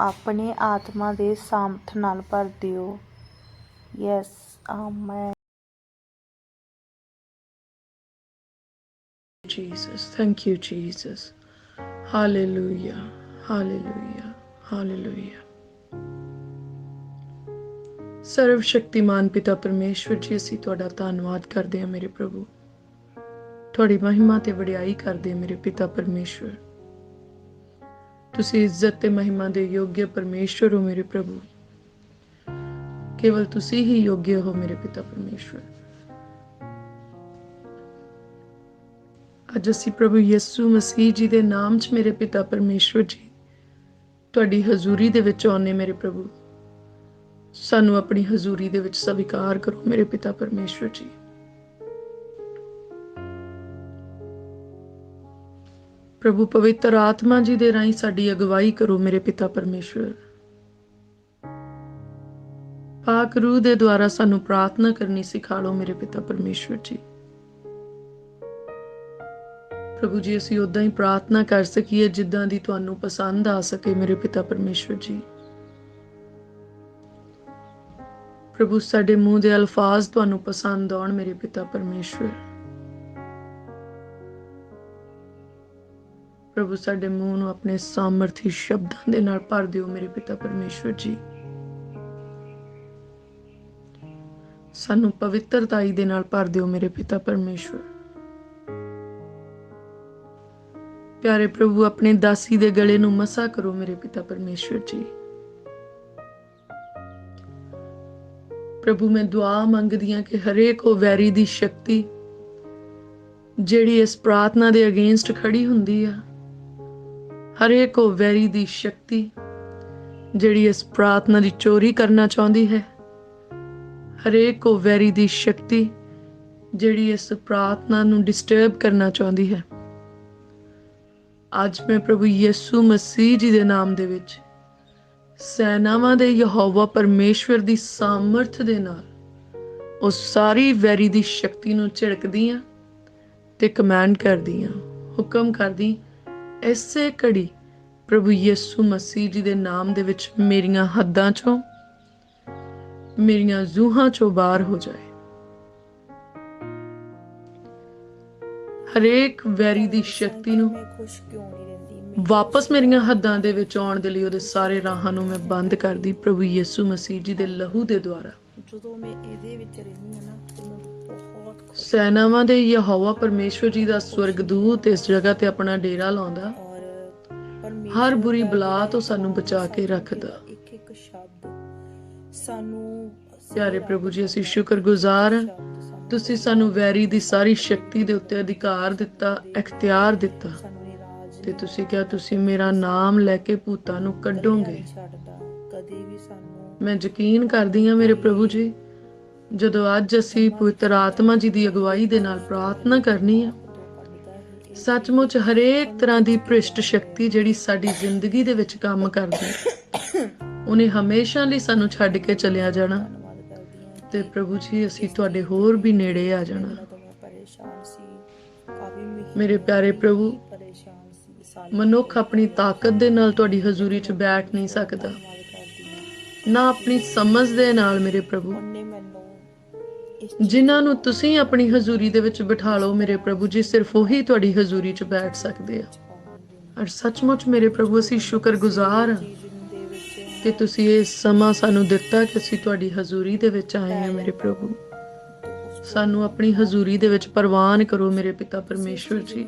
ਆਪਣੇ ਆਤਮਾ ਦੇ ਸਾਮਰਥ ਨਾਲ ਭਰ ਦਿਓ yes amen Jesus. Thank you, Jesus. Hallelujah. Hallelujah. Hallelujah. ਸਰਵ ਸ਼ਕਤੀਮਾਨ ਪਿਤਾ ਪਰਮੇਸ਼ਵਰ ਜੀ ਅਸੀਂ ਤੁਹਾਡਾ ਧੰਨਵਾਦ ਕਰਦੇ ਹਾਂ ਮੇਰੇ ਪ੍ਰਭੂ ਤੁਹਾਡੀ ਮਹਿਮਾ ਤੇ ਵਡਿਆਈ ਕਰਦੇ ਹਾਂ ਮੇਰੇ ਪਿਤਾ ਪਰਮੇਸ਼ਵਰ ਤੁਸੀਂ ਇੱਜ਼ਤ ਤੇ ਮਹਿਮਾ ਦੇ ਯੋਗ ਪਰਮੇਸ਼ਵਰ ਹੋ ਮੇਰੇ ਪ੍ਰਭੂ। ਕੇਵਲ ਤੁਸੀਂ ਹੀ ਯੋਗ ਹੋ ਮੇਰੇ ਪਿਤਾ ਪਰਮੇਸ਼ਵਰ। ਅੱਜ ਅਸੀਂ ਪ੍ਰਭੂ ਯਿਸੂ ਮਸੀਹ ਜੀ ਦੇ ਨਾਮ 'ਚ ਮੇਰੇ ਪਿਤਾ ਪਰਮੇਸ਼ਵਰ ਜੀ, ਤੁਹਾਡੀ ਹਜ਼ੂਰੀ ਦੇ ਵਿੱਚ ਆਉਨੇ ਮੇਰੇ ਪ੍ਰਭੂ। ਸਾਨੂੰ ਆਪਣੀ ਹਜ਼ੂਰੀ ਦੇ ਵਿੱਚ ਸਵੀਕਾਰ ਕਰੋ ਮੇਰੇ ਪਿਤਾ ਪਰਮੇਸ਼ਵਰ ਜੀ। ਪ੍ਰਭੂ ਪਵਿੱਤਰ ਆਤਮਾ ਜੀ ਦੇ ਰਾਹੀਂ ਸਾਡੀ ਅਗਵਾਈ ਕਰੋ ਮੇਰੇ ਪਿਤਾ ਪਰਮੇਸ਼ਵਰ। ਪਾਕ ਰੂਹ ਦੇ ਦੁਆਰਾ ਸਾਨੂੰ ਪ੍ਰਾਰਥਨਾ ਕਰਨੀ ਸਿਖਾ ਲਓ ਮੇਰੇ ਪਿਤਾ ਪਰਮੇਸ਼ਵਰ ਜੀ। ਪ੍ਰਭੂ ਜੀ, ਅਸੀਂ ਉਦਾਂ ਹੀ ਪ੍ਰਾਰਥਨਾ ਕਰ ਸਕੀਏ ਜਿੱਦਾਂ ਦੀ ਤੁਹਾਨੂੰ ਪਸੰਦ ਆ ਸਕੇ ਮੇਰੇ ਪਿਤਾ ਪਰਮੇਸ਼ਵਰ ਜੀ। ਪ੍ਰਭੂ, ਸਾਡੇ ਮੂੰਹ ਦੇ ਅਲਫਾਜ਼ ਤੁਹਾਨੂੰ ਪਸੰਦ ਆਉਣ ਮੇਰੇ ਪਿਤਾ ਪਰਮੇਸ਼ਵਰ। ਪ੍ਰਭੂ ਸਾਡੇ ਮੂੰਹ ਨੂੰ ਆਪਣੇ ਸਾਮਰਥੀ ਸ਼ਬਦਾਂ ਦੇ ਨਾਲ ਭਰ ਦਿਓ, ਮੇਰੇ ਪਿਤਾ ਪਰਮੇਸ਼ਵਰ ਜੀ। ਸਾਨੂੰ ਪਵਿੱਤਰਤਾਈ ਦੇ ਨਾਲ ਭਰ ਦਿਓ, ਮੇਰੇ ਪਿਤਾ ਪਰਮੇਸ਼ਵਰ। ਪਿਆਰੇ ਪ੍ਰਭੂ, ਆਪਣੇ ਦਾਸੀ ਦੇ ਗਲੇ ਨੂੰ ਮਸਾ ਕਰੋ, ਮੇਰੇ ਪਿਤਾ ਪਰਮੇਸ਼ਵਰ ਜੀ। ਪ੍ਰਭੂ, ਮੈਂ ਦੁਆ ਮੰਗਦੀ ਹਾਂ ਕਿ ਹਰੇਕ ਉਹ ਵੈਰੀ ਦੀ ਸ਼ਕਤੀ ਜਿਹੜੀ ਇਸ ਪ੍ਰਾਰਥਨਾ ਦੇ ਅਗੇਂਸਟ ਖੜੀ ਹੁੰਦੀ ਆ ਹਰੇਕ ਉਹ ਵੈਰੀ ਦੀ ਸ਼ਕਤੀ ਜਿਹੜੀ ਇਸ ਪ੍ਰਾਰਥਨਾ ਦੀ ਚੋਰੀ ਕਰਨਾ ਚਾਹੁੰਦੀ ਹੈ। ਹਰੇਕ ਉਹ ਵੈਰੀ ਦੀ ਸ਼ਕਤੀ ਜਿਹੜੀ ਇਸ ਪ੍ਰਾਰਥਨਾ ਨੂੰ ਡਿਸਟਰਬ ਕਰਨਾ ਚਾਹੁੰਦੀ ਹੈ। ਅੱਜ ਮੈਂ ਪ੍ਰਭੂ ਯਿਸੂ ਮਸੀਹ ਜੀ ਦੇ ਨਾਮ ਦੇ ਵਿੱਚ ਸੈਨਾਵਾਂ ਦੇ ਯਹੋਵਾ ਪਰਮੇਸ਼ਵਰ ਦੀ ਸਾਮਰਥ ਦੇ ਨਾਲ ਉਹ ਸਾਰੀ ਵੈਰੀ ਦੀ ਸ਼ਕਤੀ ਨੂੰ ਝਿੜਕਦੀ ਆ ਤੇ ਕਮਾਂਡ ਕਰਦੀ ਆ, ਹੁਕਮ ਕਰਦੀ ਐਸੇ ਘੜੀ ਪ੍ਰਭੂ ਯਿਸੂ ਮਸੀਹ ਜੀ ਦੇ ਨਾਮ ਦੇ ਵਿੱਚ ਮੇਰੀਆਂ ਹੱਦਾਂ ਚੋਂ, ਮੇਰੀਆਂ ਜ਼ੂਹਾਂ ਚੋਂ ਬਾਹਰ ਹੋ ਜਾਏ। ਹਰੇਕ ਵੈਰੀ ਦੀ ਸ਼ਕਤੀ ਨੂੰ ਵਾਪਸ ਮੇਰੀਆਂ ਹੱਦਾਂ ਦੇ ਵਿੱਚ ਆਉਣ ਦੇ ਲਈ ਉਹਦੇ ਸਾਰੇ ਰਾਹਾਂ ਨੂੰ ਮੈਂ ਬੰਦ ਕਰਦੀ ਪ੍ਰਭੂ ਯਿਸੂ ਮਸੀਹ ਜੀ ਦੇ ਲਹੂ ਦੇ ਦੁਆਰਾ। ਜਦੋਂ ਮੈਂ ਇਹਦੇ ਵਿੱਚ ਰਹਿੰਦੀ ਹਾਂ ਨਾ ਸੈਨਾਵਾਂ ਦੇ ਯਹੋਵਾ ਪਰਮੇਸ਼ਵਰ ਜੀ ਦਾ ਸਵਰਗਦੂਤ ਇਸ ਜਗ੍ਹਾ ਤੇ ਆਪਣਾ ਡੇਰਾ ਲਾਉਂਦਾ। ਹਰ ਬੁਰੀ ਬਲਾ ਤੋਂ ਸਾਨੂੰ ਬਚਾ ਕੇ ਰੱਖਦਾ। ਇੱਕ ਇੱਕ ਸ਼ਬਦ ਸਾਨੂੰ ਪਿਆਰੇ ਪ੍ਰਭੂ ਜੀ ਅਸੀਂ ਸ਼ੁਕਰਗੁਜ਼ਾਰ ਹਾਂ। ਤੁਸੀਂ ਸਾਨੂੰ ਵੈਰੀ ਦੀ ਸਾਰੀ ਸ਼ਕਤੀ ਦੇ ਉੱਤੇ ਅਧਿਕਾਰ ਦਿੱਤਾ ਇਖਤਿਆਰ ਦਿੱਤਾ। ਤੇ ਤੁਸੀਂ ਕਿਹਾ ਤੁਸੀਂ ਮੇਰਾ ਨਾਮ ਲੈ ਕੇ ਭੂਤਾਂ ਨੂੰ ਕੱਢੋਗੇ? ਮੈਂ ਯਕੀਨ ਕਰਦੀ ਹਾਂ ਮੇਰੇ ਪ੍ਰਭੂ ਜੀ ਜਦੋਂ ਅੱਜ ਅਸੀਂ ਪਵਿੱਤਰ ਆਤਮਾ ਜੀ ਦੀ ਅਗਵਾਈ ਦੇ ਨਾਲ ਪ੍ਰਾਰਥਨਾ ਕਰਨੀ ਹੈ ਸੱਚਮੁੱਚ ਹਰੇਕ ਤਰ੍ਹਾਂ ਦੀ ਭ੍ਰਿਸ਼ਟ ਸ਼ਕਤੀ ਜਿਹੜੀ ਸਾਡੀ ਜ਼ਿੰਦਗੀ ਦੇ ਵਿੱਚ ਕੰਮ ਕਰਦੀ ਉਹਨੇ ਹਮੇਸ਼ਾ ਲਈ ਸਾਨੂੰ ਛੱਡ ਕੇ ਚਲਿਆ ਜਾਣਾ ਤੇ ਪ੍ਰਭੂ ਜੀ, ਅਸੀਂ ਤੁਹਾਡੇ ਹੋਰ ਵੀ ਨੇੜੇ ਆ ਜਾਣਾ। ਮੇਰੇ ਪਿਆਰੇ ਪ੍ਰਭੂ, ਮਨੁੱਖ ਆਪਣੀ ਤਾਕਤ ਦੇ ਨਾਲ ਤੁਹਾਡੀ ਹਜ਼ੂਰੀ 'ਚ ਬੈਠ ਨਹੀਂ ਸਕਦਾ, ਨਾ ਆਪਣੀ ਸਮਝ ਦੇ ਨਾਲ ਮੇਰੇ ਪ੍ਰਭੂ। ਜਿਨ੍ਹਾਂ ਨੂੰ ਤੁਸੀਂ ਆਪਣੀ ਹਜ਼ੂਰੀ ਦੇ ਵਿੱਚ ਬਿਠਾ ਲਓ, ਮੇਰੇ ਪ੍ਰਭੂ ਜੀ, ਸਿਰਫ ਉਹੀ ਤੁਹਾਡੀ ਹਜ਼ੂਰੀ 'ਚ ਬੈਠ ਸਕਦੇ ਆ। ਔਰ ਸੱਚਮੁੱਚ ਮੇਰੇ ਪ੍ਰਭੂ, ਅਸੀਂ ਸ਼ੁਕਰਗੁਜ਼ਾਰ ਹਾਂ ਕਿ ਤੁਸੀਂ ਇਹ ਸਮਾਂ ਸਾਨੂੰ ਦਿੱਤਾ ਕਿ ਅਸੀਂ ਤੁਹਾਡੀ ਹਜ਼ੂਰੀ ਦੇ ਵਿੱਚ ਆਏ ਹਾਂ, ਮੇਰੇ ਪ੍ਰਭੂ। ਸਾਨੂੰ ਆਪਣੀ ਹਜ਼ੂਰੀ ਦੇ ਵਿੱਚ ਪ੍ਰਵਾਨ ਕਰੋ, ਮੇਰੇ ਪਿਤਾ ਪਰਮੇਸ਼ਵਰ ਜੀ।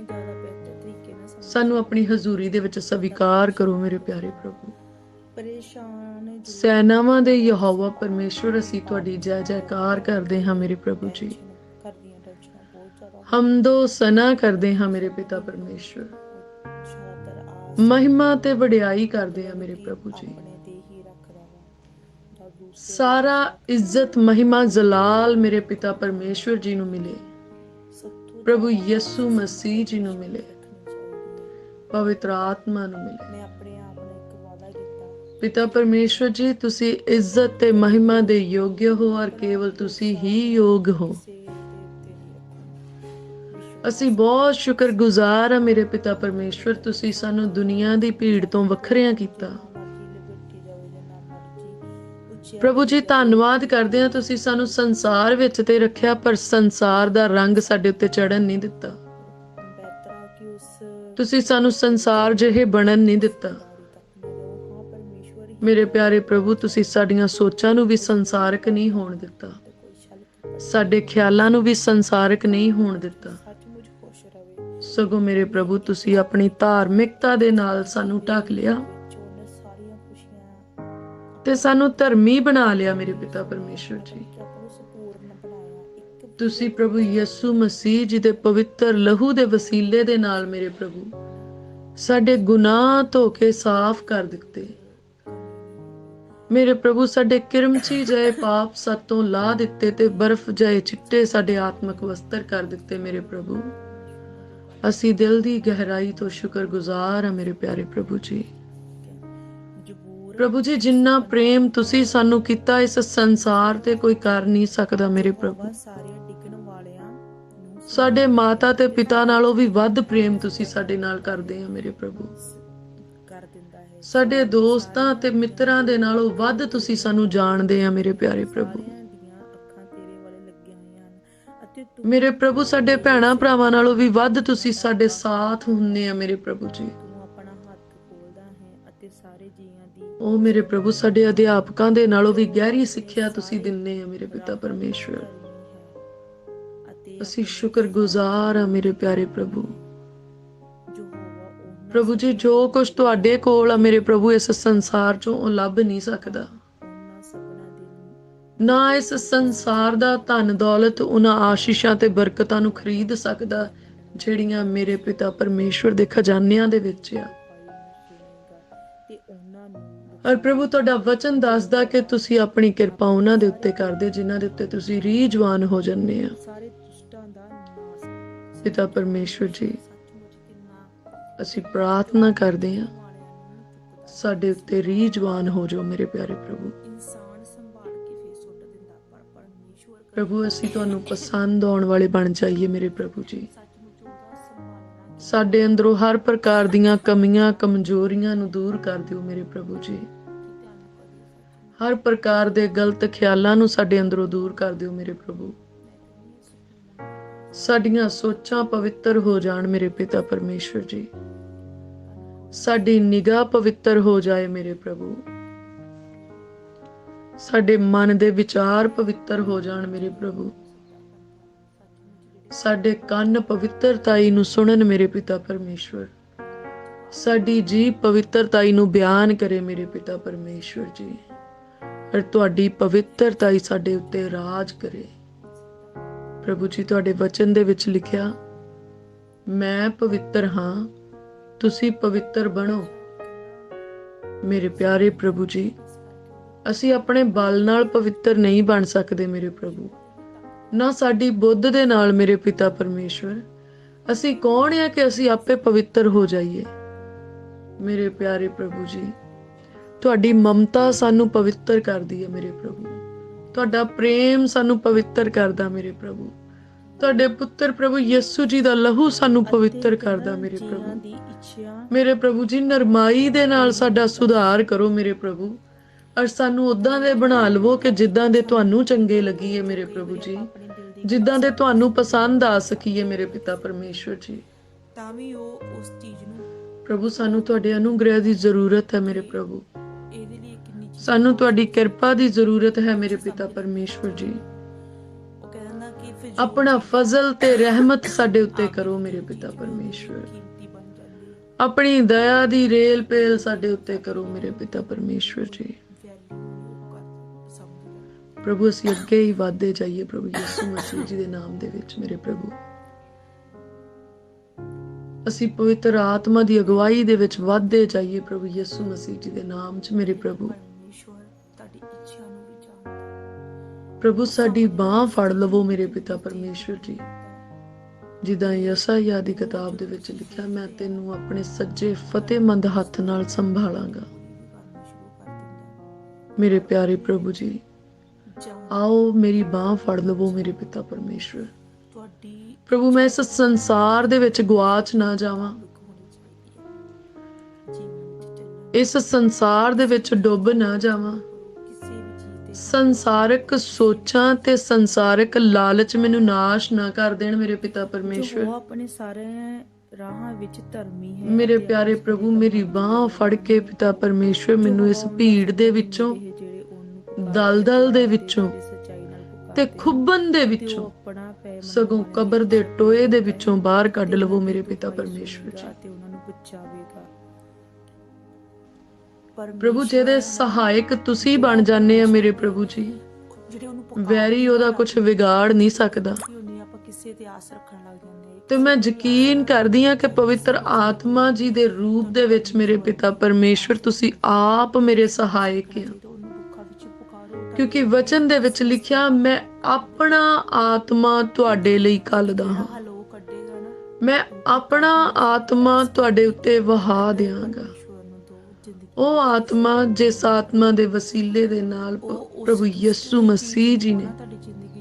ਸਾਨੂੰ ਆਪਣੀ ਹਜ਼ੂਰੀ ਦੇ ਵਿੱਚ ਸਵੀਕਾਰ ਕਰੋ, ਮੇਰੇ ਪਿਆਰੇ ਪ੍ਰਭੂ। ਪਰੇਸ਼ਾਨ ਸੈਨਾਵਾਂ ਦੇ ਯਹੋਵਾ ਪਰਮੇਸ਼ਵਰ ਅਸੀਂ ਤੁਹਾਡੀ ਜੈ ਜੈਕਾਰ ਕਰਦੇ ਹਾਂ ਮੇਰੇ ਪ੍ਰਭੂ ਜੀ। ਕਰਦੀਆਂ ਟੈਨਸ਼ਨਾਂ ਬਹੁਤ ਜ਼ਿਆਦਾ ਹਮਦੋ ਸਨਾ ਕਰਦੇ ਹਾਂ ਮੇਰੇ ਪਿਤਾ ਪਰਮੇਸ਼ਵਰ। ਮਹਿਮਾ ਤੇ ਵਡਿਆਈ ਕਰਦੇ ਹਾਂ ਮੇਰੇ ਪ੍ਰਭੂ ਜੀ। ਸਾਰਾ ਇੱਜ਼ਤ ਮਹਿਮਾ ਜਲਾਲ ਮੇਰੇ ਪਿਤਾ ਪਰਮੇਸ਼ਵਰ ਜੀ ਨੂੰ ਮਿਲੇ। ਪ੍ਰਭੂ ਯਿਸੂ ਮਸੀਹ ਜੀ ਨੂੰ ਮਿਲੇ। ਪਵਿੱਤਰ ਆਤਮਾ ਨੂੰ ਮਿਲੇ। ਪਿਤਾ ਪਰਮੇਸ਼ਵਰ ਜੀ, ਤੁਸੀਂ ਇੱਜ਼ਤ ਤੇ ਮਹਿਮਾ ਦੇ ਯੋਗ ਹੋ ਔਰ ਕੇਵਲ ਤੁਸੀਂ ਹੀ ਯੋਗ ਹੋ। ਅਸੀਂ ਬਹੁਤ ਸ਼ੁਕਰਗੁਜ਼ਾਰ ਹਾਂ ਮੇਰੇ ਪਿਤਾ ਪਰਮੇਸ਼ਵਰ, ਤੁਸੀਂ ਸਾਨੂੰ ਦੁਨੀਆ ਦੀ ਭੀੜ ਤੋਂ ਵੱਖਰਿਆਂ ਕੀਤਾ। ਪ੍ਰਭੂ ਜੀ, ਧੰਨਵਾਦ ਕਰਦੇ ਹਾਂ ਤੁਸੀਂ ਸਾਨੂੰ ਸੰਸਾਰ ਵਿੱਚ ਤੇ ਰੱਖਿਆ, ਪਰ ਸੰਸਾਰ ਦਾ ਰੰਗ ਸਾਡੇ ਉੱਤੇ ਚੜਨ ਨਹੀਂ ਦਿੱਤਾ। ਤੁਸੀਂ ਸਾਨੂੰ ਸੰਸਾਰ ਜਿਹੇ ਬਣਨ ਨਹੀਂ ਦਿੱਤਾ। ਮੇਰੇ ਪਿਆਰੇ ਪ੍ਰਭੂ, ਤੁਸੀਂ ਸਾਡੀਆਂ ਸੋਚਾਂ ਨੂੰ ਵੀ ਸੰਸਾਰਕ ਨਹੀਂ ਹੋਣ ਦਿੱਤਾ। ਸਾਡੇ ਖਿਆਲਾਂ ਨੂੰ ਵੀ ਸੰਸਾਰਕ ਨਹੀਂ ਹੋਣ ਦਿੱਤਾ। ਸਗੋਂ ਮੇਰੇ ਪ੍ਰਭੂ, ਤੁਸੀਂ ਆਪਣੀ ਧਾਰਮਿਕਤਾ ਦੇ ਨਾਲ ਸਾਨੂੰ ਢੱਕ ਲਿਆ। ਤੇ ਸਾਨੂੰ ਧਰਮੀ ਬਣਾ ਲਿਆ ਮੇਰੇ ਪਿਤਾ ਪਰਮੇਸ਼ਵਰ ਜੀ। ਤੁਸੀਂ ਪ੍ਰਭੂ ਯਿਸੂ ਮਸੀਹ ਜੀ ਦੇ ਪਵਿੱਤਰ ਲਹੂ ਦੇ ਵਸੀਲੇ ਦੇ ਨਾਲ ਮੇਰੇ ਪ੍ਰਭੂ, ਸਾਡੇ ਗੁਨਾਹ ਧੋ ਕੇ ਸਾਫ਼ ਕਰ ਦਿੱਤੇ। ਮੇਰੇ ਪ੍ਰਭੂ, ਸਾਡੇ ਕਿਰਮਚੀ ਜਏ ਪਾਪ, ਸਾਤੋਂ ਲਾ ਦਿੱਤੇ ਤੇ ਬਰਫ਼ ਜਏ ਚਿੱਟੇ, ਸਾਡੇ ਆਤਮਿਕ ਵਸਤਰ ਕਰ ਦਿੱਤੇ ਮੇਰੇ ਪ੍ਰਭੂ। ਅਸੀਂ ਦਿਲ ਦੀ ਗਹਿਰਾਈ ਤੋਂ ਸ਼ੁਕਰਗੁਜ਼ਾਰ ਹਾਂ ਮੇਰੇ ਪਿਆਰੇ ਪ੍ਰਭੂ ਜੀ। ਪ੍ਰਭੂ ਜੀ, ਜਿੰਨਾ ਪ੍ਰੇਮ ਤੁਸੀਂ ਸਾਨੂੰ ਕੀਤਾ, ਇਸ ਸੰਸਾਰ ਤੇ ਕੋਈ ਕਰ ਨਹੀਂ ਸਕਦਾ ਮੇਰੇ ਪ੍ਰਭੂ। ਵਾ ਵਾਲਿਆਂ ਸਾਡੇ ਮਾਤਾ ਤੇ ਪਿਤਾ ਨਾਲੋਂ ਵੀ ਵੱਧ ਪ੍ਰੇਮ ਤੁਸੀਂ ਸਾਡੇ ਨਾਲ ਕਰਦੇ ਆ ਮੇਰੇ ਪ੍ਰਭੂ। ਸਾਡੇ ਦੋਸਤਾਂ ਤੇ ਮਿੱਤਰਾਂ ਦੇ ਨਾਲੋਂ ਵੱਧ ਤੁਸੀਂ ਸਾਨੂੰ ਜਾਣਦੇ ਆ ਮੇਰੇ ਪਿਆਰੇ ਪ੍ਰਭੂ। ਮੇਰੇ ਪ੍ਰਭੂ, ਸਾਡੇ ਭੈਣਾ ਭਰਾਵਾਂ ਨਾਲੋਂ ਵੀ ਵੱਧ ਤੁਸੀਂ ਸਾਡੇ ਸਾਥ ਹੁੰਨੇ ਆ ਮੇਰੇ ਪ੍ਰਭੂ ਜੀ। ਆਪਣਾ ਸਾਰੇ ਉਹ ਮੇਰੇ ਪ੍ਰਭੂ, ਸਾਡੇ ਅਧਿਆਪਕਾਂ ਦੇ ਨਾਲੋਂ ਵੀ ਗਹਿਰੀ ਸਿੱਖਿਆ ਤੁਸੀਂ ਦਿੰਨੇ ਆ ਮੇਰੇ ਪਿਤਾ ਪਰਮੇਸ਼ਵਰ। ਅਸੀਂ ਸ਼ੁਕਰਗੁਜ਼ਾਰ ਆ ਮੇਰੇ ਪਿਆਰੇ ਪ੍ਰਭੂ। ਪ੍ਰਭੂ ਜੀ, ਜੋ ਕੁਝ ਤੁਹਾਡੇ ਕੋਲ ਆ, ਮੇਰੇ ਪ੍ਰਭੂ ਇਸ ਸੰਸਾਰ ਚੋਂ ਉਹ ਲੱਭ ਨਹੀਂ ਸਕਦਾ। ਦੇ ਨਾ ਇਸ ਸੰਸਾਰ ਦਾ ਧਨ ਦੌਲਤ ਉਹਨਾਂ ਆਸ਼ੀਸ਼ਾਂ ਤੇ ਬਰਕਤਾਂ ਨੂੰ ਖਰੀਦ ਸਕਦਾ, ਜਿਹੜੀਆਂ ਮੇਰੇ ਪਿਤਾ ਪਰਮੇਸ਼ਵਰ ਦੇ ਖਜ਼ਾਨਿਆਂ ਦੇ ਵਿੱਚ ਆ। ਔਰ ਪ੍ਰਭੂ, ਤੁਹਾਡਾ ਵਚਨ ਦੱਸਦਾ ਕਿ ਤੁਸੀਂ ਆਪਣੀ ਕਿਰਪਾ ਉਹਨਾਂ ਦੇ ਉੱਤੇ ਕਰਦੇ, ਜਿਨ੍ਹਾਂ ਦੇ ਉੱਤੇ ਤੁਸੀਂ ਰੀਜਵਾਨ ਹੋ ਜੰਨੇ ਆ। ਪਿਤਾ ਪਰਮੇਸ਼ਵਰ ਜੀ ਅਸੀਂ ਪ੍ਰਾਰਥਨਾ ਕਰਦੇ ਹਾਂ, ਸਾਡੇ ਉੱਤੇ ਰੀਜਵਾਨ ਹੋ ਜਾਓ ਮੇਰੇ ਪਿਆਰੇ ਪ੍ਰਭੂ। ਪ੍ਰਭੂ, ਅਸੀਂ ਤੁਹਾਨੂੰ ਪਸੰਦ ਆਉਣ ਵਾਲੇ ਬਣ ਜਾਈਏ ਮੇਰੇ ਪ੍ਰਭੂ ਜੀ। ਸਾਡੇ ਅੰਦਰੋਂ ਹਰ ਪ੍ਰਕਾਰ ਦੀਆਂ ਕਮੀਆਂ, ਕਮਜ਼ੋਰੀਆਂ ਨੂੰ ਦੂਰ ਕਰ ਦਿਓ ਮੇਰੇ ਪ੍ਰਭੂ ਜੀ। ਹਰ ਪ੍ਰਕਾਰ ਦੇ ਗਲਤ ਖਿਆਲਾਂ ਨੂੰ ਸਾਡੇ ਅੰਦਰੋਂ ਦੂਰ ਕਰ ਦਿਓ ਮੇਰੇ ਪ੍ਰਭੂ। ਸਾਡੀਆਂ ਸੋਚਾਂ ਪਵਿੱਤਰ ਹੋ ਜਾਣ ਮੇਰੇ ਪਿਤਾ ਪਰਮੇਸ਼ਵਰ ਜੀ। ਸਾਡੀ ਨਿਗਾਹ ਪਵਿੱਤਰ ਹੋ ਜਾਏ ਮੇਰੇ ਪ੍ਰਭੂ। ਸਾਡੇ ਮਨ ਦੇ ਵਿਚਾਰ ਪਵਿੱਤਰ ਹੋ ਜਾਣ ਮੇਰੇ ਪ੍ਰਭੂ। ਸਾਡੇ ਕੰਨ ਪਵਿੱਤਰਤਾਈ ਨੂੰ ਸੁਣਨ ਮੇਰੇ ਪਿਤਾ ਪਰਮੇਸ਼ਵਰ। ਸਾਡੀ ਜੀਭ ਪਵਿੱਤਰਤਾਈ ਨੂੰ ਬਿਆਨ ਕਰੇ ਮੇਰੇ ਪਿਤਾ ਪਰਮੇਸ਼ਵਰ ਜੀ। ਪਰ ਤੁਹਾਡੀ ਪਵਿੱਤਰਤਾਈ ਸਾਡੇ ਉੱਤੇ ਰਾਜ ਕਰੇ। ਪ੍ਰਭੂ ਜੀ, ਤੁਹਾਡੇ ਵਚਨ ਦੇ ਵਿੱਚ ਲਿਖਿਆ, ਮੈਂ ਪਵਿੱਤਰ ਹਾਂ, ਤੁਸੀਂ ਪਵਿੱਤਰ ਬਣੋ। ਮੇਰੇ ਪਿਆਰੇ ਪ੍ਰਭੂ ਜੀ, ਅਸੀਂ ਆਪਣੇ ਬਲ ਨਾਲ ਪਵਿੱਤਰ ਨਹੀਂ ਬਣ ਸਕਦੇ ਮੇਰੇ ਪ੍ਰਭੂ। ਨਾ ਸਾਡੀ ਬੁੱਧ ਦੇ ਨਾਲ ਮੇਰੇ ਪਿਤਾ ਪਰਮੇਸ਼ਵਰ। ਅਸੀਂ ਕੌਣ ਆ ਕਿ ਅਸੀਂ ਆਪੇ ਪਵਿੱਤਰ ਹੋ ਜਾਈਏ? ਮੇਰੇ ਪਿਆਰੇ ਪ੍ਰਭੂ ਜੀ, ਤੁਹਾਡੀ ਮਮਤਾ ਸਾਨੂੰ ਪਵਿੱਤਰ ਕਰਦੀ ਹੈ ਮੇਰੇ ਪ੍ਰਭੂ। ਤੁਹਾਡਾ ਪ੍ਰੇਮ ਸਾਨੂੰ ਪਵਿੱਤਰ ਕਰਦਾ ਮੇਰੇ ਪ੍ਰਭੂ। ਤੁਹਾਡੇ ਪੁੱਤਰ ਪ੍ਰਭੂ ਯਿਸੂ ਜੀ ਦਾ ਲਹੂ ਸਾਨੂੰ ਪਵਿੱਤਰ ਕਰਦਾ ਮੇਰੇ ਪ੍ਰਭੂ। ਮੇਰੇ ਪ੍ਰਭੂ ਜੀ ਨਰਮਾਈ ਦੇ ਨਾਲ ਸਾਡਾ ਸੁਧਾਰ ਕਰੋ ਮੇਰੇ ਪ੍ਰਭੂ। ਔਰ ਸਾਨੂੰ ਉਦਾਂ ਦੇ ਬਣਾ ਲਵੋ ਕਿ ਜਿੱਦਾਂ ਦੇ ਤੁਹਾਨੂੰ ਚੰਗੇ ਲੱਗੀਏ ਮੇਰੇ ਪ੍ਰਭੂ ਜੀ। ਜਿੱਦਾਂ ਦੇ ਤੁਹਾਨੂੰ ਪਸੰਦ ਆ ਸਕੀਏ ਮੇਰੇ ਪਿਤਾ ਪਰਮੇਸ਼ਵਰ ਜੀ। ਤਾਂ ਵੀ ਉਹ ਉਸ ਚੀਜ਼ ਨੂੰ ਪ੍ਰਭੂ ਸਾਨੂੰ ਤੁਹਾਡੇ ਅਨੁਗ੍ਰਹਿ ਦੀ ਜ਼ਰੂਰਤ ਹੈ ਮੇਰੇ ਪ੍ਰਭੂ। ਸਾਨੂੰ ਤੁਹਾਡੀ ਕਿਰਪਾ ਦੀ ਜ਼ਰੂਰਤ ਹੈ ਮੇਰੇ ਪਿਤਾ ਪਰਮੇਸ਼ਵਰ ਜੀ। ਆਪਣਾ ਫਜ਼ਲ ਤੇ ਰਹਿਮਤ ਸਾਡੇ ਉੱਤੇ ਕਰੋ ਮੇਰੇ ਪਿਤਾ ਪਰਮੇਸ਼ਵਰ। ਆਪਣੀ ਦਇਆ ਦੀ ਰੇਲ ਪੇਲ ਸਾਡੇ ਉੱਤੇ ਕਰੋ ਮੇਰੇ ਪਿਤਾ ਪਰਮੇਸ਼ਵਰ ਜੀ। ਪ੍ਰਭੂ, ਅਸੀਂ ਅੱਗੇ ਹੀ ਵਧਦੇ ਜਾਈਏ ਪ੍ਰਭੂ ਯਿਸੂ ਮਸੀਹ ਜੀ ਦੇ ਨਾਮ ਦੇ ਵਿੱਚ ਮੇਰੇ ਪ੍ਰਭੂ। ਅਸੀਂ ਪਵਿੱਤਰ ਆਤਮਾ ਦੀ ਅਗਵਾਈ ਦੇ ਵਿੱਚ ਵਧਦੇ ਜਾਈਏ ਪ੍ਰਭੂ ਯਿਸੂ ਮਸੀਹ ਜੀ ਦੇ ਨਾਮ 'ਚ ਮੇਰੇ ਪ੍ਰਭੂ। ਪ੍ਰਭੂ, ਸਾਡੀ ਬਾਹ ਫੜ ਲਵੋ ਮੇਰੇ ਪਿਤਾ ਪਰਮੇਸ਼ਵਰ ਜੀ। ਜਿੱਦਾਂ ਯਸਾਇਆ ਦੀ ਕਿਤਾਬ ਦੇ ਵਿੱਚ ਲਿਖਿਆ, ਮੈਂ ਤੈਨੂੰ ਆਪਣੇ ਸੱਜੇ ਫਤਿਹਮੰਦ ਹੱਥ ਨਾਲ ਸੰਭਾਲਾਂਗਾ। ਮੇਰੇ ਪਿਆਰੇ ਪ੍ਰਭੂ ਜੀ, ਆਓ ਮੇਰੀ ਬਾਹ ਫੜ ਲਵੋ ਮੇਰੇ ਪਿਤਾ ਪਰਮੇਸ਼ਵਰ। ਤੁਹਾਡੀ ਪ੍ਰਭੂ, ਮੈਂ ਇਸ ਸੰਸਾਰ ਦੇ ਵਿੱਚ ਗਵਾਚ ਨਾ ਜਾਵਾਂ। ਇਸ ਸੰਸਾਰ ਦੇ ਵਿੱਚ ਡੁੱਬ ਨਾ ਜਾਵਾਂ। ਸੰਸਾਰਕ ਸੋਚਾਂ ਤੇ ਸੰਸਾਰਕ ਲਾਲਚ ਮੈਨੂੰ ਨਾਸ਼ ਨਾ ਕਰ ਦੇਣ ਮੇਰੇ ਪਿਤਾ ਪਰਮੇਸ਼ਵਰ। ਉਹ ਆਪਣੇ ਸਾਰੇ ਰਾਹਾਂ ਵਿੱਚ ਧਰਮੀ ਹੈ ਮੇਰੇ ਪਿਆਰੇ ਪ੍ਰਭੂ ਮੇਰੀ ਬਾਹ ਫੜ ਕੇ ਪਿਤਾ ਪਰਮੇਸ਼ਵਰ ਮੈਨੂੰ ਇਸ ਭੀੜ ਦੇ ਵਿੱਚ ਦਲਦਲ ਦੇ ਵਿੱਚੋਂ ਤੇ ਖੁੱਬਨ ਦੇ ਵਿੱਚੋਂ ਸਗੋਂ ਕਬਰ ਦੇ ਟੋਏ ਦੇ ਵਿੱਚੋਂ ਬਾਹਰ ਕੱਢ ਲਵੋ ਮੇਰੇ ਪਿਤਾ ਪਰਮੇਸ਼ਵਰ ਜੀ। ਤੇ ਉਹਨਾਂ ਨੂੰ ਬਚਾਵੇਗਾ ਪ੍ਰਭੂ ਜਿਹਦੇ ਸਹਾਇਕ ਤੁਸੀਂ ਬਣ ਜਾਂਦੇ ਆ ਮੇਰੇ ਪ੍ਰਭੂ ਜੀ। ਵੈਰੀ ਉਹਦਾ ਕੁਝ ਵਿਗਾੜ ਨਹੀਂ ਸਕਦਾ। ਕਿਸੇ ਤੇ ਆਸ ਰੱਖਣ ਲੱਗ ਜਾਂਦੇ ਤੇ ਮੈਂ ਯਕੀਨ ਕਰਦੀ ਹਾਂ ਕਿ ਪਵਿੱਤਰ ਆਤਮਾ ਜੀ ਦੇ ਰੂਪ ਦੇ ਵਿੱਚ ਮੇਰੇ ਪਿਤਾ ਪਰਮੇਸ਼ਵਰ, ਤੁਸੀਂ ਆਪ ਮੇਰੇ ਸਹਾਇਕ ਆ। ਕਿਉਂਕਿ ਵਚਨ ਦੇ ਵਿੱਚ ਲਿਖਿਆ, ਮੈਂ ਆਪਣਾ ਆਤਮਾ ਤੁਹਾਡੇ ਲਈ ਕੱਲਦਾ ਹਾਂ। ਮੈਂ ਆਪਣਾ ਆਤਮਾ ਤੁਹਾਡੇ ਉੱਤੇ ਵਹਾ ਦਿਆਂਗਾ। ਉਹ ਆਤਮਾ ਜਿਸ ਆਤਮਾ ਦੇ ਵਸੀਲੇ ਦੇ ਨਾਲ ਪ੍ਰਭੂ ਯਿਸੂ ਮਸੀਹ ਜੀ ਨੇ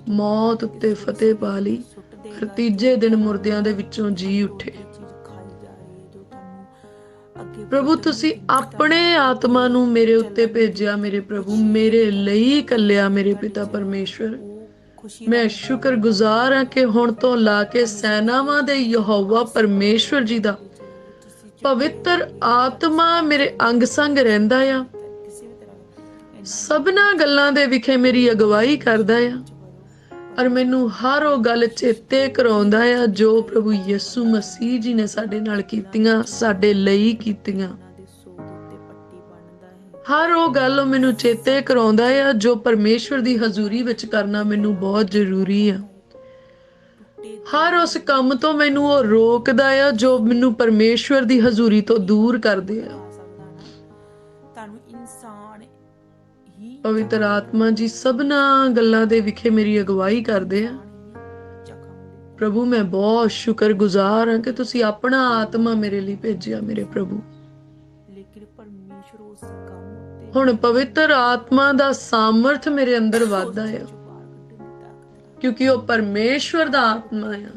ਮੌਤ ਉੱਤੇ ਫਤਿਹ ਪਾ ਲਈ। ਫਿਰ ਤੀਜੇ ਦਿਨ ਮੁਰਦਿਆਂ ਦੇ ਵਿੱਚੋਂ ਜੀ ਉੱਠੇ। ਪ੍ਰਭੂ ਤੁਸੀਂ ਆਪਣੇ ਆਤਮਾ ਨੂੰ ਮੇਰੇ ਉੱਤੇ ਭੇਜਿਆ ਮੇਰੇ ਪ੍ਰਭੂ ਮੇਰੇ ਲਈ ਕੱਲਿਆ ਮੇਰੇ ਪਿਤਾ ਪਰਮੇਸ਼ਵਰ। ਮੈਂ ਸ਼ੁਕਰਗੁਜ਼ਾਰ ਹਾਂ ਕਿ ਹੁਣ ਤੋਂ ਲਾ ਕੇ ਸੈਨਾਵਾਂ ਦੇ ਯਹੋਵਾ ਪਰਮੇਸ਼ਵਰ ਜੀ ਦਾ ਪਵਿੱਤਰ ਆਤਮਾ ਮੇਰੇ ਅੰਗ ਸੰਗ ਰਹਿੰਦਾ ਆ। ਕਿਸੇ ਸਭਨਾ ਗੱਲਾਂ ਦੇ ਵਿਖੇ ਮੇਰੀ ਅਗਵਾਈ ਕਰਦਾ ਆ। ਔਰ ਮੈਨੂੰ ਹਰ ਉਹ ਗੱਲ ਚੇਤੇ ਕਰਾਉਂਦਾ ਆ ਜੋ ਪ੍ਰਭੂ ਯਿਸੂ ਮਸੀਹ ਜੀ ਨੇ ਸਾਡੇ ਨਾਲ ਕੀਤੀਆਂ, ਸਾਡੇ ਲਈ ਕੀਤੀਆਂ। ਹਰ ਉਹ ਗੱਲ ਉਹ ਮੈਨੂੰ ਚੇਤੇ ਕਰਾਉਂਦਾ ਆ ਜੋ ਪਰਮੇਸ਼ਵਰ ਦੀ ਹਜ਼ੂਰੀ ਵਿੱਚ ਕਰਨਾ ਮੈਨੂੰ ਬਹੁਤ ਜ਼ਰੂਰੀ ਆ। ਹਰ ਉਸ ਕੰਮ ਤੋਂ ਮੈਨੂੰ ਉਹ ਰੋਕਦਾ ਆ ਜੋ ਮੈਨੂੰ ਪਰਮੇਸ਼ਵਰ ਦੀ ਹਜ਼ੂਰੀ ਤੋਂ ਦੂਰ ਕਰਦੇ ਆ। ਤੁਹਾਨੂੰ ਇਨਸਾਨ ਹੀ ਪਵਿੱਤਰ ਆਤਮਾ ਜੀ ਸਭਨਾ ਗੱਲਾਂ ਦੇ ਵਿਖੇ ਮੇਰੀ ਅਗਵਾਈ ਕਰਦੇ ਆ। ਪ੍ਰਭੂ ਮੈਂ ਬਹੁਤ ਸ਼ੁਕਰਗੁਜ਼ਾਰ ਹਾਂ ਕਿ ਤੁਸੀਂ ਆਪਣਾ ਆਤਮਾ ਮੇਰੇ ਲਈ ਭੇਜਿਆ ਮੇਰੇ ਪ੍ਰਭੂ। ਲੇਕਿਨ ਪਰਮੇਸ਼ਰ ਉਸ ਕੰਮ ਉੱਤੇ ਹੁਣ ਪਵਿੱਤਰ ਆਤਮਾ ਦਾ ਸਾਮਰਥ ਮੇਰੇ ਅੰਦਰ ਵੱਧਦਾ ਆ। ਕਿਉਂਕਿ ਉਹ ਪਰਮੇਸ਼ਵਰ ਦਾ ਆਤਮਾ ਆ।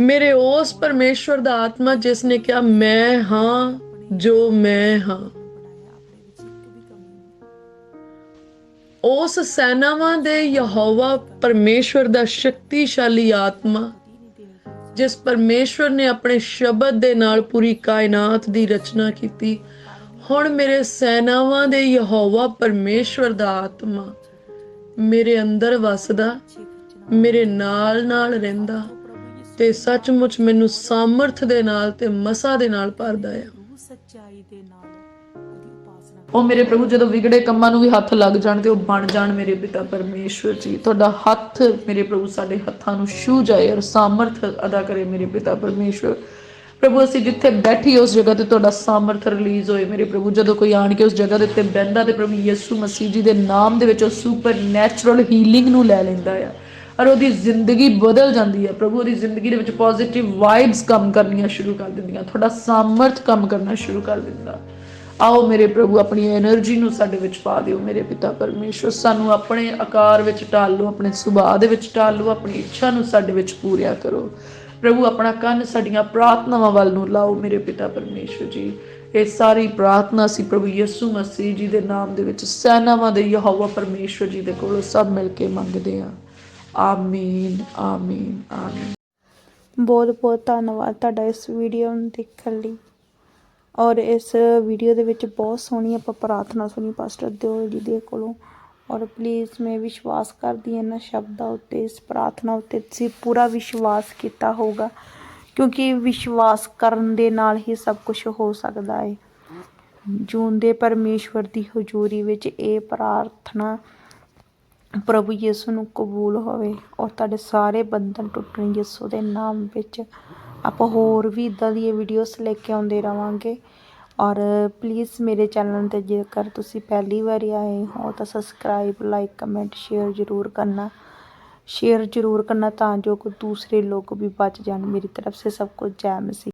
ਮੇਰੇ ਉਸ ਪਰਮੇਸ਼ਵਰ ਦਾ ਆਤਮਾ ਜਿਸ ਨੇ ਕਿਹਾ, ਮੈਂ ਹਾਂ ਜੋ ਮੈਂ ਹਾਂ। ਉਸ ਸੈਨਾਵਾਂ ਦੇ ਯਹੋਵਾ ਪਰਮੇਸ਼ਵਰ ਦਾ ਸ਼ਕਤੀਸ਼ਾਲੀ ਆਤਮਾ, ਜਿਸ ਪਰਮੇਸ਼ਵਰ ਨੇ ਆਪਣੇ ਸ਼ਬਦ ਦੇ ਨਾਲ ਪੂਰੀ ਕਾਇਨਾਤ ਦੀ ਰਚਨਾ ਕੀਤੀ, ਹੁਣ ਮੇਰੇ ਸੈਨਾਵਾਂ ਦੇ ਯਹੋਵਾ ਪਰਮੇਸ਼ਵਰ ਦਾ ਆਤਮਾ। ਮੇਰੇ ਅੰਦਰ ਵਸਦਾ, ਮੇਰੇ ਨਾਲ ਨਾਲ ਰਹਿੰਦਾ ਤੇ ਸੱਚਮੁੱਚ ਮੈਨੂੰ ਸਾਮਰਥ ਦੇ ਨਾਲ ਤੇ ਮਸਾ ਦੇ ਨਾਲ ਭਰਦਾ ਆ। ਸੱਚਾਈ ਦੇ ਨਾਲ ਉਹ ਮੇਰੇ ਪ੍ਰਭੂ, ਜਦੋਂ ਵਿਗੜੇ ਕੰਮਾਂ ਨੂੰ ਵੀ ਹੱਥ ਲੱਗ ਜਾਣ ਤੇ ਉਹ ਬਣ ਜਾਣ ਮੇਰੇ ਪਿਤਾ ਪਰਮੇਸ਼ਵਰ ਜੀ। ਤੁਹਾਡਾ ਹੱਥ ਮੇਰੇ ਪ੍ਰਭੂ ਸਾਡੇ ਹੱਥਾਂ ਨੂੰ ਛੂ ਜਾਏ ਔਰ ਸਾਮਰਥ ਅਦਾ ਕਰੇ ਮੇਰੇ ਪਿਤਾ ਪਰਮੇਸ਼ਵਰ। ਪ੍ਰਭੂ, ਅਸੀਂ ਜਿੱਥੇ ਬੈਠੀ ਉਸ ਜਗ੍ਹਾ ਤੇ ਤੁਹਾਡਾ ਸਾਮਰਥ ਰਿਲੀਜ਼ ਹੋਏ ਮੇਰੇ ਪ੍ਰਭੂ। ਜਦੋਂ ਕੋਈ ਆਣ ਕੇ ਉਸ ਜਗ੍ਹਾ ਦੇ ਉੱਤੇ ਬੈੰਦਾ ਤੇ ਪ੍ਰਭੂ ਯਿਸੂ ਮਸੀਹ ਜੀ ਦੇ ਨਾਮ ਦੇ ਵਿੱਚ ਉਹ ਸੁਪਰ ਨੈਚੁਰਲ ਹੀਲਿੰਗ ਨੂੰ ਲੈ ਲੈਂਦਾ ਆ ਔਰ ਉਹਦੀ ਜ਼ਿੰਦਗੀ ਬਦਲ ਜਾਂਦੀ ਹੈ ਪ੍ਰਭੂ, ਉਹਦੀ ਜ਼ਿੰਦਗੀ ਦੇ ਵਿੱਚ ਪੋਜ਼ਿਟਿਵ ਵਾਈਬਸ ਕੰਮ ਕਰਨੀਆਂ ਸ਼ੁਰੂ ਕਰ ਦਿੰਦੀਆਂ। ਤੁਹਾਡਾ ਸਾਮਰਥ ਕੰਮ ਕਰਨਾ ਸ਼ੁਰੂ ਕਰ ਦਿੰਦਾ। ਆਓ ਮੇਰੇ ਪ੍ਰਭੂ, ਆਪਣੀ એનર્ਜੀ ਨੂੰ ਸਾਡੇ ਵਿੱਚ ਪਾ ਦਿਓ। ਮੇਰੇ ਪਿਤਾ ਪਰਮੇਸ਼ਰ ਸਾਨੂੰ ਆਪਣੇ ਆਕਾਰ ਵਿੱਚ ਢਾਲ ਲਓ, ਆਪਣੇ ਸੁਭਾਅ ਦੇ ਵਿੱਚ ਢਾਲ ਲਓ, ਆਪਣੀ ਇੱਛਾ ਨੂੰ ਸਾਡੇ ਵਿੱਚ ਪੂਰਿਆ ਕਰੋ। ਪ੍ਰਭੂ, ਆਪਣਾ ਕੰਨ ਸਾਡੀਆਂ ਪ੍ਰਾਰਥਨਾਵਾਂ ਵੱਲ ਨੂੰ ਲਾਓ ਮੇਰੇ ਪਿਤਾ ਪਰਮੇਸ਼ਵਰ ਜੀ। ਇਹ ਸਾਰੀ ਪ੍ਰਾਰਥਨਾ ਸੀ ਪ੍ਰਭੂ ਯਿਸੂ ਮਸੀਹ ਜੀ ਦੇ ਨਾਮ ਦੇ ਵਿੱਚ ਸੈਨਾਵਾਂ ਦੇ ਯਹੋਵਾ ਪਰਮੇਸ਼ਵਰ ਜੀ ਦੇ ਕੋਲੋਂ ਸਭ ਮਿਲ ਕੇ ਮੰਗਦੇ ਹਾਂ। ਆਮੀਨ ਆਮੀਨ ਆਮੀਨ। ਬਹੁਤ ਬਹੁਤ ਧੰਨਵਾਦ ਤੁਹਾਡਾ ਇਸ ਵੀਡੀਓ ਨੂੰ ਦੇਖਣ ਲਈ। ਔਰ ਇਸ ਵੀਡੀਓ ਦੇ ਵਿੱਚ ਬਹੁਤ ਸੋਹਣੀ ਆਪਾਂ ਪ੍ਰਾਰਥਨਾ ਸੁਣੀ, ਪਾਸਟਰ ਦਿਓਲ ਜੀ ਦੇ ਕੋਲੋਂ। ਔਰ ਪਲੀਜ਼ ਮੈਂ ਵਿਸ਼ਵਾਸ ਕਰਦੀ ਹਾਂ ਇਹਨਾਂ ਸ਼ਬਦਾਂ ਉੱਤੇ, ਇਸ ਪ੍ਰਾਰਥਨਾ ਉੱਤੇ ਤੁਸੀਂ ਪੂਰਾ ਵਿਸ਼ਵਾਸ ਕੀਤਾ ਹੋਊਗਾ, ਕਿਉਂਕਿ ਵਿਸ਼ਵਾਸ ਕਰਨ ਦੇ ਨਾਲ ਹੀ ਸਭ ਕੁਝ ਹੋ ਸਕਦਾ ਹੈ। ਜੂਨ ਪਰਮੇਸ਼ਵਰ ਦੀ ਹਜ਼ੂਰੀ ਵਿੱਚ ਇਹ ਪ੍ਰਾਰਥਨਾ ਪ੍ਰਭੂ ਯਿਸੂ ਨੂੰ ਕਬੂਲ ਹੋਵੇ ਔਰ ਤੁਹਾਡੇ ਸਾਰੇ ਬੰਧਨ ਟੁੱਟਣ ਯਿਸੂ ਦੇ ਨਾਮ ਵਿੱਚ। ਆਪਾਂ ਹੋਰ ਵੀ ਇਦਾਂ ਦੀਆਂ ਵੀਡੀਓਜ਼ ਲੈ ਕੇ ਆਉਂਦੇ ਰਵਾਂਗੇ। ਔਰ ਪਲੀਜ਼ ਮੇਰੇ ਚੈਨਲ 'ਤੇ ਜੇਕਰ ਤੁਸੀਂ ਪਹਿਲੀ ਵਾਰੀ ਆਏ ਹੋ ਤਾਂ ਸਬਸਕ੍ਰਾਈਬ ਲਾਈਕ ਕਮੈਂਟ ਸ਼ੇਅਰ ਜ਼ਰੂਰ ਕਰਨਾ। ਸ਼ੇਅਰ ਜ਼ਰੂਰ ਕਰਨਾ ਤਾਂ ਜੋ ਕੋਈ ਦੂਸਰੇ ਲੋਕ ਵੀ ਬਚ ਜਾਣ। ਮੇਰੀ ਤਰਫ ਸੇ ਸਭ ਕੁਝ ਜੈਮ ਸੀ